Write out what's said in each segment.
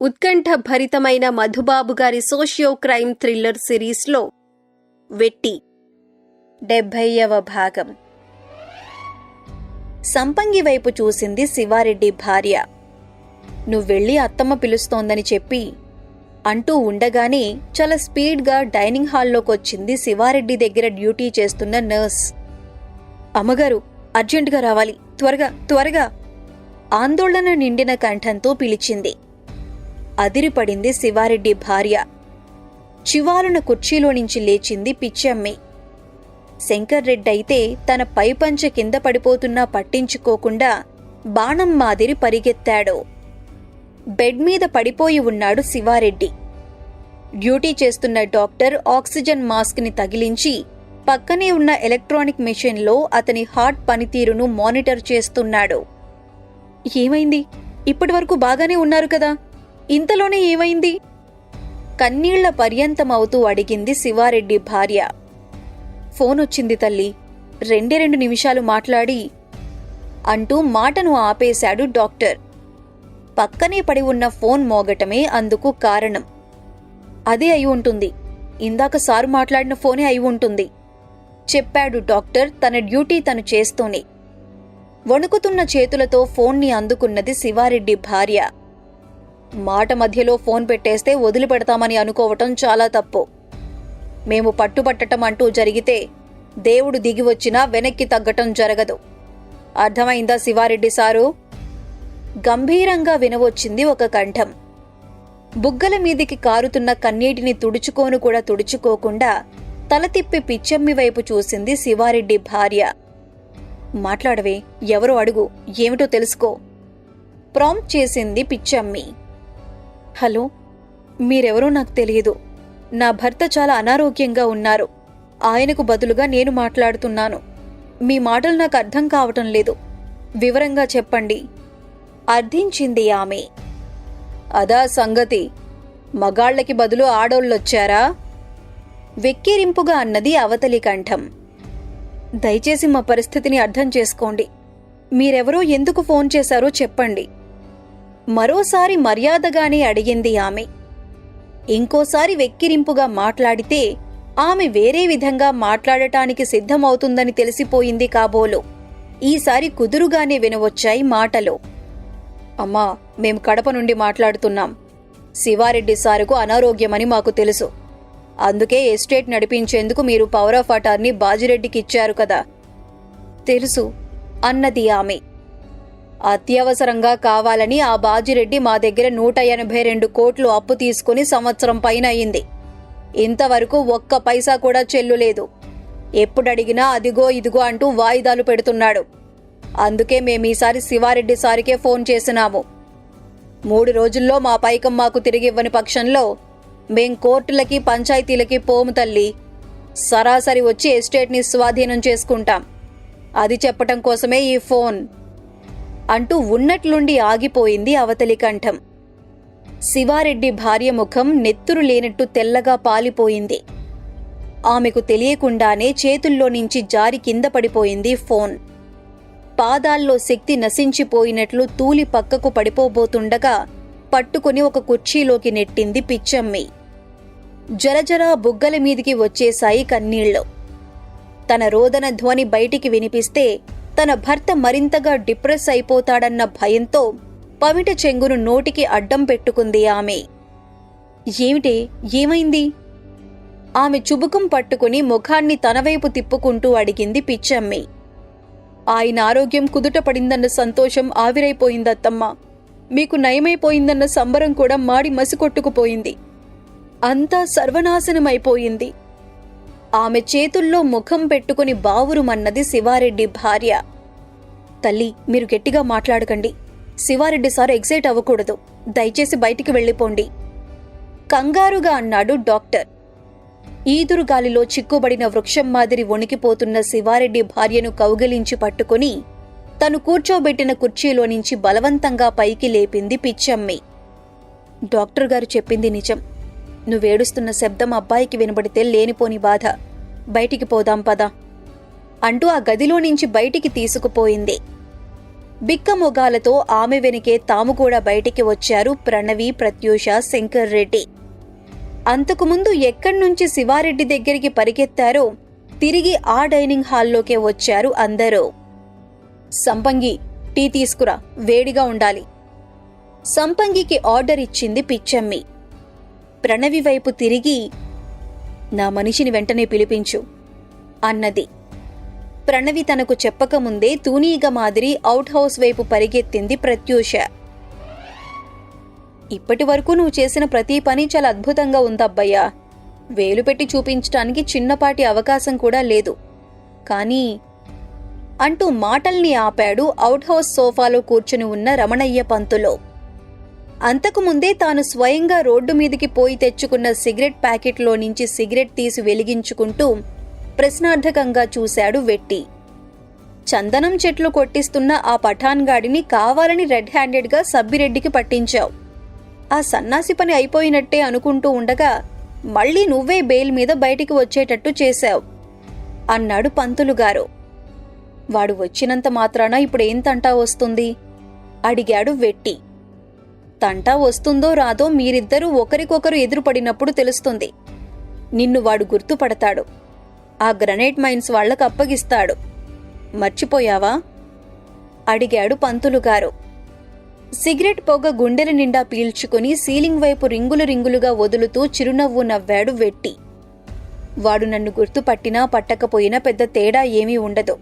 ఉత్కంఠ భరితమైన మధుబాబు గారి socio crime thriller సిరీస్లో వెట్టి. డెబ్భైవ భాగం. సంపంగి వైపు చూసింది శివారెడ్డి భార్య. నువ్వెళ్ళి అత్తమ్మ పిలుస్తోందని చెప్పి అంటూ ఉండగానే చాలా స్పీడ్గా డైనింగ్ హాల్లోకొచ్చింది శివారెడ్డి దగ్గర డ్యూటీ చేస్తున్న నర్స్. అమ్మగారు అర్జెంటుగా రావాలి. త్వరగా త్వరగా! ఆందోళన నిండిన కంఠంతో పిలిచింది. అదిరిపడింది శివారెడ్డి భార్య. చివాలున కుర్చీలో నుంచి లేచింది పిచ్చమ్మి. శంకర్ రెడ్డి అయితే తన పైపంచ కింద పడిపోతున్నా పట్టించుకోకుండా బాణం మాదిరి పరిగెత్తాడు. బెడ్ మీద పడిపోయి ఉన్నాడు శివారెడ్డి. డ్యూటీ చేస్తున్న డాక్టర్ ఆక్సిజన్ మాస్క్ని తగిలించి పక్కనే ఉన్న ఎలక్ట్రానిక్ మెషిన్లో అతని హార్ట్ పనితీరును మానిటర్ చేస్తున్నాడు. ఏమైంది? ఇప్పటివరకు బాగానే ఉన్నారు కదా? ఇంతలోనే ఏమైంది? కన్నీళ్ళ పర్యంతమవుతూ అడిగింది శివారెడ్డి భార్య. ఫోన్ వచ్చింది తల్లి. రెండే రెండు నిమిషాలు మాట్లాడి అంటూ మాటను ఆపేశాడు డాక్టర్. పక్కనే పడి ఉన్న ఫోన్ మోగటమే అందుకు కారణం. అదే అయి ఉంటుంది. ఇందాక సారు మాట్లాడిన ఫోనే అయి ఉంటుంది. చెప్పాడు డాక్టర్ తన డ్యూటీ తను చేస్తూనే. వణుకుతున్న చేతులతో ఫోన్ని అందుకున్నది శివారెడ్డి భార్య. మాట మధ్యలో ఫోన్ పెట్టేస్తే వదిలిపెడతామని అనుకోవటం చాలా తప్పు. మేము పట్టుబట్టటం అంటూ జరిగితే దేవుడు దిగి వచ్చినా వెనక్కి తగ్గటం జరగదు. అర్థమైందా శివారెడ్డి సారు? గంభీరంగా వినవచ్చింది ఒక కంఠం. బుగ్గల మీదికి కారుతున్న కన్నీటిని తుడుచుకోను కూడా తుడుచుకోకుండా తల తిప్పి పిచ్చమ్మి వైపు చూసింది శివారెడ్డి భార్య. మాట్లాడవే ఎవరో అడుగు ఏమిటో తెలుసుకో. ప్రాంప్ట్ చేసింది పిచ్చమ్మి. హలో మీరెవరో నాకు తెలియదు. నా భర్త చాలా అనారోగ్యంగా ఉన్నారు. ఆయనకు బదులుగా నేను మాట్లాడుతున్నాను. మీ మాటలు నాకు అర్థం కావటం లేదు. వివరంగా చెప్పండి. అర్థించింది ఆమె. అదా సంగతి. మగాళ్ళకి బదులు ఆడోళ్ళొచ్చారా? వెక్కిరింపుగా అన్నది అవతలి కంఠం. దయచేసి మా పరిస్థితిని అర్థం చేసుకోండి. మీరెవరో ఎందుకు ఫోన్ చేశారో చెప్పండి. మరోసారి మర్యాదగానే అడిగింది ఆమె. ఇంకోసారి వెక్కిరింపుగా మాట్లాడితే ఆమె వేరే విధంగా మాట్లాడటానికి సిద్ధమవుతుందని తెలిసిపోయింది కాబోలో. ఈసారి కుదురుగానే వినవచ్చాయి మాటలో. అమ్మా మేం కడప నుండి మాట్లాడుతున్నాం. శివారెడ్డి సారుకు అనారోగ్యమని మాకు తెలుసు. అందుకే ఎస్టేట్ నడిపించేందుకు మీరు పవర్ ఆఫ్ అటార్నీ బాజిరెడ్డికి ఇచ్చారు కదా. తెలుసు అన్నది ఆమె. అత్యవసరంగా కావాలని ఆ బాజిరెడ్డి మా దగ్గర నూట ఎనభై రెండు కోట్లు అప్పు తీసుకుని సంవత్సరం పైన అయింది. ఇంతవరకు ఒక్క పైసా కూడా చెల్లులేదు ఎప్పుడడిగినా అదిగో ఇదిగో అంటూ వాయిదాలు పెడుతున్నాడు. అందుకే మేమీసారి శివారెడ్డి సారికే ఫోన్ చేసినాము. మూడు రోజుల్లో మా పైకం మాకు తిరిగి ఇవ్వని పక్షంలో మేం కోర్టులకి పంచాయతీలకి పోము తల్లి. సరాసరి వచ్చి ఎస్టేట్ని స్వాధీనం చేసుకుంటాం. అది చెప్పటం కోసమే ఈ ఫోన్. అంటూ ఉన్నట్లుండి ఆగిపోయింది అవతలి కంఠం. శివారెడ్డి భార్య ముఖం నెత్తురు లేనట్టు తెల్లగా పాలిపోయింది. ఆమెకు తెలియకుండానే చేతుల్లో నుంచి జారి కింద పడిపోయింది ఫోన్. పాదాల్లో శక్తి నశించిపోయినట్లు తూలి పక్కకు పడిపోబోతుండగా పట్టుకుని ఒక కుర్చీలోకి నెట్టింది పిచ్చమ్మి. జరజరా బుగ్గల మీదికి వచ్చేశాయి కన్నీళ్ళు. తన రోదన ధ్వని బయటికి వినిపిస్తే తన భర్త మరింతగా డిప్రెస్ అయిపోతాడన్న భయంతో పవిట చెంగును నోటికి అడ్డం పెట్టుకుంది ఆమె. ఏమిటి? ఏమైంది? ఆమె చుబుకం పట్టుకుని ముఖాన్ని తనవైపు తిప్పుకుంటూ అడిగింది పిచ్చమ్మి. ఆయన ఆరోగ్యం కుదుట పడిందన్న సంతోషం ఆవిరైపోయిందత్తమ్మ. మీకు నయమైపోయిందన్న సంబరం కూడా మాడి మసికొట్టుకుపోయింది. అంతా సర్వనాశనమైపోయింది. ఆమె చేతుల్లో ముఖం పెట్టుకుని బావురుమన్నది శివారెడ్డి భార్య. తల్లి మీరు గట్టిగా మాట్లాడకండి. శివారెడ్డి సార్ ఎగ్జైట్ అవ్వకూడదు. దయచేసి బయటికి వెళ్ళిపోండి. కంగారుగా అన్నాడు డాక్టర్. ఈదురు గాలిలో చిక్కుబడిన వృక్షం మాదిరి వణికిపోతున్న శివారెడ్డి భార్యను కౌగిలించి పట్టుకుని తను కూర్చోబెట్టిన కుర్చీలో నుంచి బలవంతంగా పైకి లేపింది పిచ్చమ్మి. డాక్టర్ గారు చెప్పింది నిజం. నువ్వేడుస్తున్న శబ్దం అబ్బాయికి వినబడితే లేనిపోని బాధ. బయటికి పోదాం పదా. అంటూ ఆ గదిలో నుంచి బయటికి తీసుకుపోయింది. బిక్క మొగాలతో ఆమె వెనుకే తాము కూడా బయటికి వచ్చారు ప్రణవి ప్రత్యూష శంకర్ రెడ్డి. అంతకుముందు ఎక్కడి నుంచి శివారెడ్డి దగ్గరికి పరిగెత్తారో తిరిగి ఆ డైనింగ్ హాల్లోకే వచ్చారు అందరూ. సంపంగి టీ తీసుకురా వేడిగా ఉండాలి. సంపంగికి ఆర్డర్ ఇచ్చింది పిచ్చమ్మి. ప్రణవి వైపు తిరిగి నా మనిషిని వెంటనే పిలిపించు అన్నది. ప్రణవి తనకు చెప్పకముందే తూనీగ మాదిరి అవుట్ హౌస్ వైపు పరిగెత్తింది ప్రత్యూష. ఇప్పటి వరకు నువ్వు చేసిన ప్రతి పని చాలా అద్భుతంగా ఉందబ్బయ్యా. వేలు పెట్టి చూపించటానికి చిన్నపాటి అవకాశం కూడా లేదు. కానీ అంటూ మాటల్ని ఆపాడు అవుట్ హౌస్ సోఫాలో కూర్చుని ఉన్న రమణయ్య పంతులో. అంతకుముందే తాను స్వయంగా రోడ్డు మీదికి పోయి తెచ్చుకున్న సిగరెట్ ప్యాకెట్లో నుంచి సిగరెట్ తీసి వెలిగించుకుంటూ ప్రశ్నార్థకంగా చూశాడు వెట్టి. చందనం చెట్లు కొట్టిస్తున్న ఆ పఠాన్ గాడిని కావాలని రెడ్ హ్యాండెడ్గా సబ్బిరెడ్డికి పట్టించావు. ఆ సన్నాసి పని అయిపోయినట్టే అనుకుంటూ ఉండగా మళ్ళీ నువ్వే బెయిల్ మీద బయటికి వచ్చేటట్టు చేశావు అన్నాడు పంతులుగారు. వాడు వచ్చినంత మాత్రాన ఇప్పుడేంతంటా వస్తుంది? అడిగాడు వెట్టి. తంటా వస్తుందో రాదో మీరిద్దరూ ఒకరికొకరు ఎదురుపడినప్పుడు తెలుస్తుంది. నిన్ను వాడు గుర్తుపడతాడు. ఆ గ్రనైట్ మైన్స్ వాళ్ళకు అప్పగిస్తాడు. మర్చిపోయావా? అడిగాడు పంతులు గారు. సిగరెట్ పొగ గుండెల నిండా పీల్చుకుని సీలింగ్ వైపు రింగులు రింగులుగా వదులుతూ చిరునవ్వు నవ్వాడు వెట్టి. వాడు నన్ను గుర్తుపట్టినా పట్టకపోయినా పెద్ద తేడా ఏమీ ఉండదు.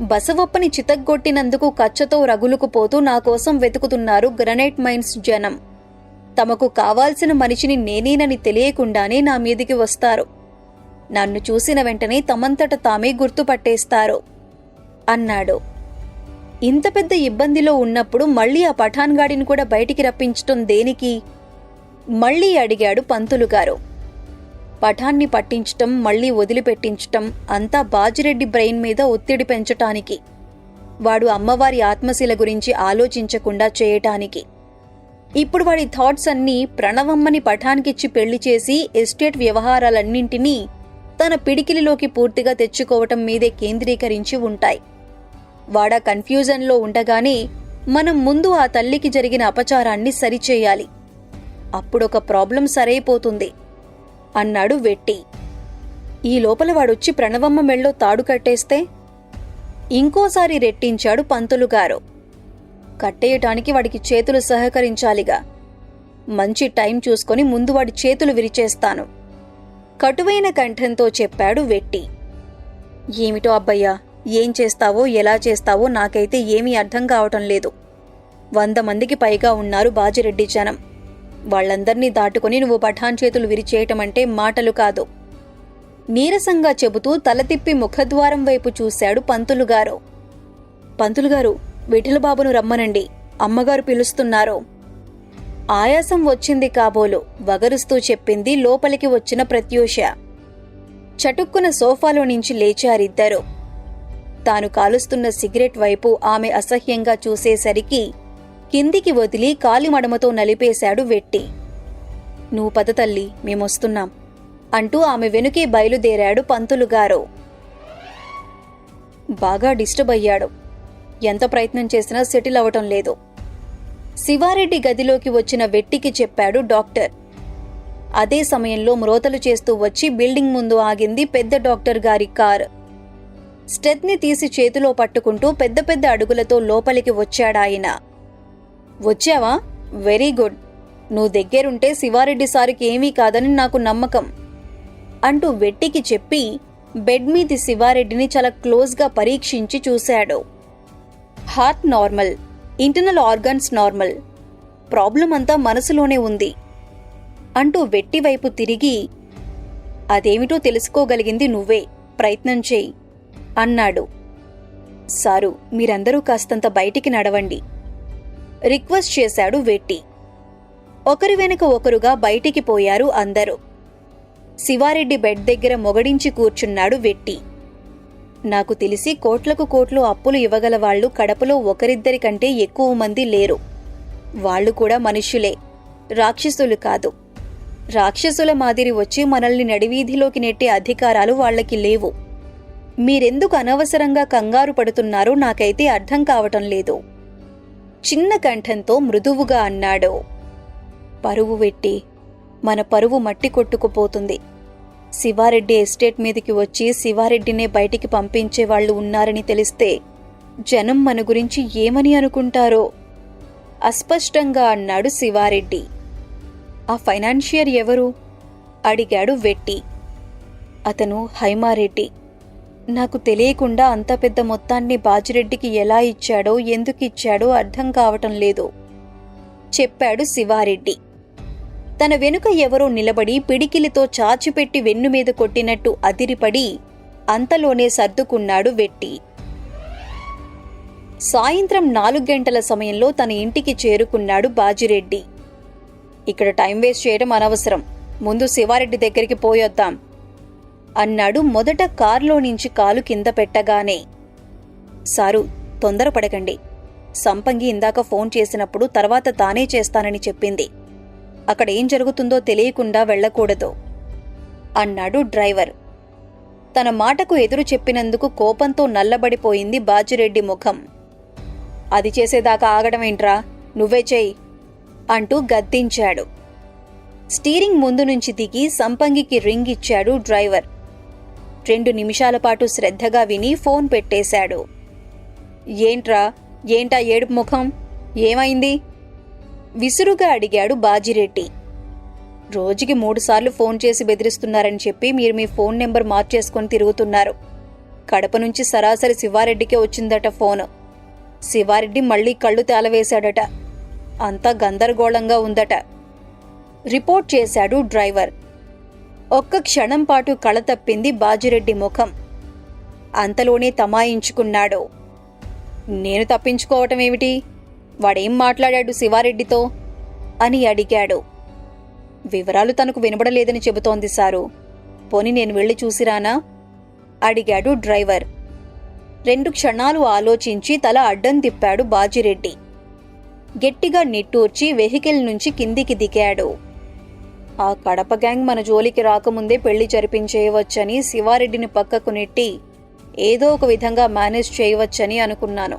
బసవప్పని చితగ్గొట్టినందుకు కచ్చతో రగులుకుపోతూ నా కోసం వెతుకుతున్నారు గ్రనైట్ మైన్స్ జనం. తమకు కావాల్సిన మనిషిని నేనేనని తెలియకుండానే నా మీదికి వస్తారు. నన్ను చూసిన వెంటనే తమంతట తామే గుర్తుపట్టేస్తారు. అన్నాడు. ఇంత పెద్ద ఇబ్బందిలో ఉన్నప్పుడు మళ్ళీ ఆ పఠాన్ గాడిని కూడా బయటికి రప్పించటం దేనికి? మళ్ళీ అడిగాడు పంతులుగారు. పఠాన్ని పట్టించటం మళ్ళీ వదిలిపెట్టించటం అంతా బాజిరెడ్డి బ్రెయిన్ మీద ఒత్తిడి పెంచటానికి. వాడు అమ్మవారి ఆత్మశీల గురించి ఆలోచించకుండా చేయటానికి. ఇప్పుడు వాడి థాట్స్ అన్నీ ప్రణవమ్మని పఠాన్కిచ్చి పెళ్ళి చేసి ఎస్టేట్ వ్యవహారాలన్నింటినీ తన పిడికిలిలోకి పూర్తిగా తెచ్చుకోవటం మీదే కేంద్రీకరించి ఉంటాయి. వాడా కన్ఫ్యూజన్లో ఉండగానే మనం ముందు ఆ తల్లికి జరిగిన అపచారాన్ని సరిచేయాలి. అప్పుడొక ప్రాబ్లం సరైపోతుంది. అన్నాడు వెట్టి. ఈ లోపల వాడొచ్చి ప్రణవమ్మ మెళ్ళో తాడు కట్టేస్తే ఇంకోసారి రెట్టించాడు పంతులుగారు కట్టేయటానికి వాడికి చేతులు సహకరించాలిగా. మంచి టైం చూసుకొని ముందు వాడి చేతులు విరిచేస్తాను. కటువైన కంఠంతో చెప్పాడు వెట్టి. ఏమిటో అబ్బయ్యా ఏం చేస్తావో ఎలా చేస్తావో నాకైతే ఏమీ అర్థం కావటం లేదు. వంద మందికి పైగా ఉన్నారు బాజిరెడ్డి జనం. వాళ్ళందర్నీ దాటుకొని నువ్వు పఠాన్ చేతులు విరిచేయటమంటే మాటలు కాదు. నీరసంగా చెబుతూ తల తిప్పి ముఖద్వారం వైపు చూశాడు పంతులుగారు. పంతులుగారు విఠలబాబును రమ్మనండి అమ్మగారు పిలుస్తున్నారు. ఆయాసం వచ్చింది కాబోలు వగరుస్తూ చెప్పింది లోపలికి వచ్చిన ప్రత్యూష. చటుక్కున సోఫాలో నుంచి లేచారిద్దరు తాను కాలుస్తున్న సిగరెట్ వైపు ఆమె అసహ్యంగా చూసేసరికి కిందికి వదిలి కాలిమడమతో నలిపేశాడు వెట్టి. నువ్వు పద తల్లి మేమొస్తున్నాం అంటూ ఆమె వెనుకే బయలుదేరాడు పంతులుగారు బాగా డిస్టర్బ్ అయ్యాడు. ఎంత ప్రయత్నం చేసినా సెటిల్ అవటం లేదు. శివారెడ్డి గదిలోకి వచ్చిన వెట్టికి చెప్పాడు డాక్టర్. అదే సమయంలో మ్రోతలు చేస్తూ వచ్చి బిల్డింగ్ ముందు ఆగింది పెద్ద డాక్టర్ గారి కార్. స్టెత్ని తీసి చేతిలో పట్టుకుంటూ పెద్ద పెద్ద అడుగులతో లోపలికి వచ్చాడాయన. వచ్చావా? Very good. నువ్వు దగ్గరుంటే శివారెడ్డి సారికి ఏమీ కాదని నాకు నమ్మకం. అంటూ వెట్టికి చెప్పి బెడ్ మీది శివారెడ్డిని చాలా క్లోజ్గా పరీక్షించి చూశాడు. Heart normal internal organs normal. Problem అంతా మనసులోనే ఉంది. అంటూ వెట్టి వైపు తిరిగి అదేమిటో తెలుసుకోగలిగింది నువ్వే ప్రయత్నం చేయి అన్నాడు. సారు మీరందరూ కాస్తంత బయటికి నడవండి. రిక్వెస్ట్ చేశాడు వెట్టి. ఒకరి వెనుక ఒకరుగా బయటికి పోయారు అందరూ. శివారెడ్డి బెడ్ దగ్గర మొగడించి కూర్చున్నాడు వెట్టి. నాకు తెలిసి కోట్లకు కోట్లు అప్పులు ఇవ్వగల వాళ్ళు కడపలో ఒకరిద్దరి కంటే ఎక్కువ మంది లేరు. వాళ్ళు కూడా మనుష్యులే. రాక్షసులు కాదు. రాక్షసుల మాదిరి వచ్చి మనల్ని నడివీధిలోకి నెట్టే అధికారాలు వాళ్ళకి లేవు. మీరెందుకు అనవసరంగా కంగారు పడుతున్నారో నాకైతే అర్థం కావటం లేదు. చిన్న కంఠంతో మృదువుగా అన్నాడు. పరువు వెట్టి మన పరువు మట్టి కొట్టుకుపోతుంది. శివారెడ్డి ఎస్టేట్ మీదకి వచ్చి శివారెడ్డినే బయటికి పంపించే వాళ్ళు ఉన్నారని తెలిస్తే జనం మన గురించి ఏమని అనుకుంటారో? అస్పష్టంగా అన్నాడు శివారెడ్డి. ఆ ఫైనాన్షియర్ ఎవరు? అడిగాడు వెట్టి. అతను హైమారెడ్డి. నాకు తెలియకుండా అంత పెద్ద మొత్తాన్ని బాజిరెడ్డికి ఎలా ఇచ్చాడో ఎందుకు ఇచ్చాడో అర్థం కావటం లేదు. చెప్పాడు శివారెడ్డి. తన వెనుక ఎవరో నిలబడి పిడికిలితో చాచిపెట్టి వెన్ను మీద కొట్టినట్టు అదిరిపడి అంతలోనే సర్దుకున్నాడు వెట్టి. సాయంత్రం నాలుగు గంటల సమయంలో తన ఇంటికి చేరుకున్నాడు బాజిరెడ్డి. ఇక్కడ టైం వేస్ట్ చేయడం అనవసరం. ముందు శివారెడ్డి దగ్గరికి పోయొద్దాం. అన్నాడు మొదట కారులో నుంచి కాలు కింద పెట్టగానే. సారు తొందరపడకండి. సంపంగి ఇందాక ఫోన్ చేసినప్పుడు తర్వాత తానే చేస్తానని చెప్పింది. అక్కడ ఏం జరుగుతుందో తెలియకుండా వెళ్ళకూడదు అన్నాడు డ్రైవర్. తన మాటకు ఎదురు చెప్పినందుకు కోపంతో నల్లబడిపోయింది బాజిరెడ్డి ముఖం. అది చేసేదాకా ఆగడం ఏంట్రా నువ్వే చేయి అంటూ గద్దించాడు. స్టీరింగ్ ముందు నుంచి దిగి సంపంగికి రింగ్ ఇచ్చాడు డ్రైవర్. రెండు నిమిషాల పాటు శ్రద్ధగా విని ఫోన్ పెట్టేశాడు. ఏంట్రా? ఏంటా ఏడుపు ముఖం? ఏమైంది? విసురుగా అడిగాడు బాజిరెడ్డి. రోజుకి మూడుసార్లు ఫోన్ చేసి బెదిరిస్తున్నారని చెప్పి మీరు మీ ఫోన్ నెంబర్ మార్చేసుకొని తిరుగుతున్నారు. కడప నుంచి సరాసరి శివారెడ్డికే వచ్చిందట ఫోను. శివారెడ్డి మళ్ళీ కళ్ళు తేలవేశాడట అంతా గందరగోళంగా ఉందట. రిపోర్ట్ చేశాడు డ్రైవర్. ఒక్క క్షణం పాటు కళ తప్పింది బాజిరెడ్డి ముఖం. అంతలోనే తమాయించుకున్నాడు. నేను తప్పించుకోవటం ఏమిటి? వాడేం మాట్లాడాడు శివారెడ్డితో? అని అడిగాడు. వివరాలు తనకు వినబడలేదని చెబుతోంది సారు. పోని నేను వెళ్ళి చూసిరానా అడిగాడు డ్రైవర్. రెండు క్షణాలు ఆలోచించి తల అడ్డం తిప్పాడు బాజిరెడ్డి. గట్టిగా నిట్టూర్చి వెహికల్ నుంచి కిందికి దిగాడు. ఆ కడప గ్యాంగ్ మన జోలికి రాకముందే పెళ్ళి జరిపించేయవచ్చని శివారెడ్డిని పక్కకు నెట్టి ఏదో ఒక విధంగా మేనేజ్ చేయవచ్చని అనుకున్నాను.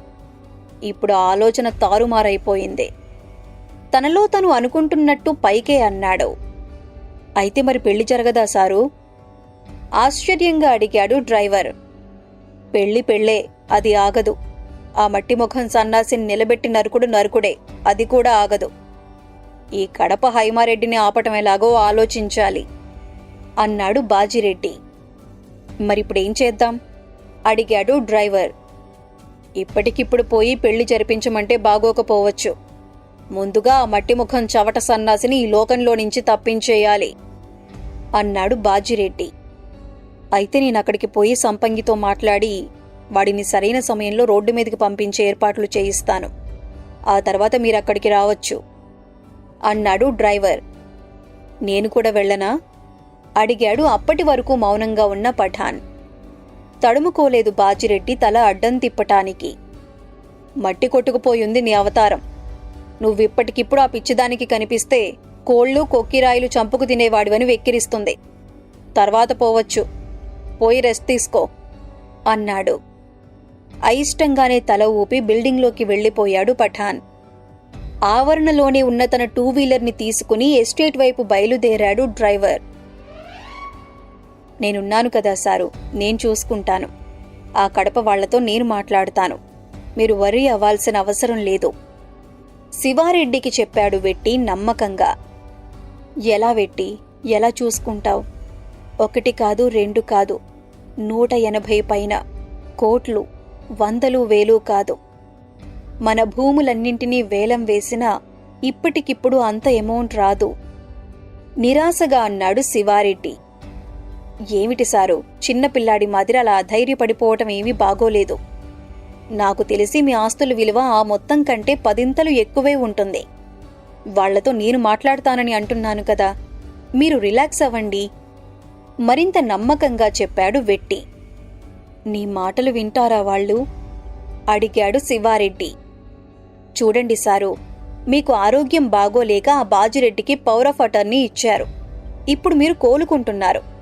ఇప్పుడు ఆలోచన తారుమారైపోయింది. తనలో తను అనుకుంటున్నట్టు పైకే అన్నాడు. అయితే మరి పెళ్ళి జరగదా సారు? ఆశ్చర్యంగా అడిగాడు డ్రైవర్. పెళ్ళి పెళ్ళే అది ఆగదు. ఆ మట్టి ముఖం సన్నాసిని నిలబెట్టి నరుకుడు నరుకుడే అది కూడా ఆగదు. ఈ కడప హైమారెడ్డిని ఆపటం ఎలాగో ఆలోచించాలి అన్నాడు బాజిరెడ్డి. మరిప్పుడేం చేద్దాం? అడిగాడు డ్రైవర్. ఇప్పటికిప్పుడు పోయి పెళ్ళి జరిపించమంటే బాగోకపోవచ్చు. ముందుగా ఆ మట్టి ముఖం చవట సన్నాసిని ఈ లోకంలో నుంచి తప్పించేయాలి అన్నాడు బాజిరెడ్డి. అయితే నేను అక్కడికి పోయి సంపంగితో మాట్లాడి వాడిని సరైన సమయంలో రోడ్డు మీదకి పంపించే ఏర్పాట్లు చేయిస్తాను. ఆ తర్వాత మీరు అక్కడికి రావచ్చు. అన్నాడు డ్రైవర్. నేను కూడా వెళ్ళనా? అడిగాడు అప్పటి వరకు మౌనంగా ఉన్న పఠాన్. తడుముకోలేదు బాజిరెడ్డి తల అడ్డం తిప్పటానికి. మట్టి కొట్టుకుపోయింది నీ అవతారం. నువ్విప్పటికిప్పుడు ఆ పిచ్చిదానికి కనిపిస్తే కోళ్ళు కొక్కిరాయిలు చంపుకు తినేవాడివని వెక్కిరిస్తుంది. తర్వాత పోవచ్చు. పోయి రెస్ట్ తీసుకో అన్నాడు. అయిష్టంగానే తల ఊపి బిల్డింగ్లోకి వెళ్ళిపోయాడు పఠాన్. ఆవరణలోనే ఉన్న తన టూ వీలర్ని తీసుకుని ఎస్టేట్ వైపు బయలుదేరాడు డ్రైవర్. నేనున్నాను కదా సారు నేను చూసుకుంటాను. ఆ కడప వాళ్ళతో నేను మాట్లాడతాను. మీరు వరి అవ్వాల్సిన అవసరం లేదు. శివారెడ్డికి చెప్పాడు వెట్టి నమ్మకంగా. ఎలా వెట్టి? ఎలా చూసుకుంటావు? ఒకటి కాదు రెండు కాదు. నూట ఎనభై పైన కోట్లు వందలు వేలు కాదు. మన భూములన్నింటినీ వేలం వేసినా ఇప్పటికిప్పుడు అంత అమౌంట్ రాదు. నిరాశగా అన్నాడు శివారెడ్డి. ఏమిటి సారు? చిన్నపిల్లాడి మాదిరి అలా ధైర్యపడిపోవటం ఏమీ బాగోలేదు. నాకు తెలిసి మీ ఆస్తుల విలువ ఆ మొత్తం కంటే పదింతలు ఎక్కువే ఉంటుంది. వాళ్ళతో నేను మాట్లాడతానని అంటున్నాను కదా. మీరు రిలాక్స్ అవ్వండి. మరింత నమ్మకంగా చెప్పాడు వెట్టి. నీ మాటలు వింటారా వాళ్ళు? అడిగాడు శివారెడ్డి. చూడండి సారు. మీకు ఆరోగ్యం బాగోలేక ఆ బాజిరెడ్డికి పవర్ ఆఫ్ అటర్నీ ఇచ్చారు. ఇప్పుడు మీరు కోలుకుంటున్నారు.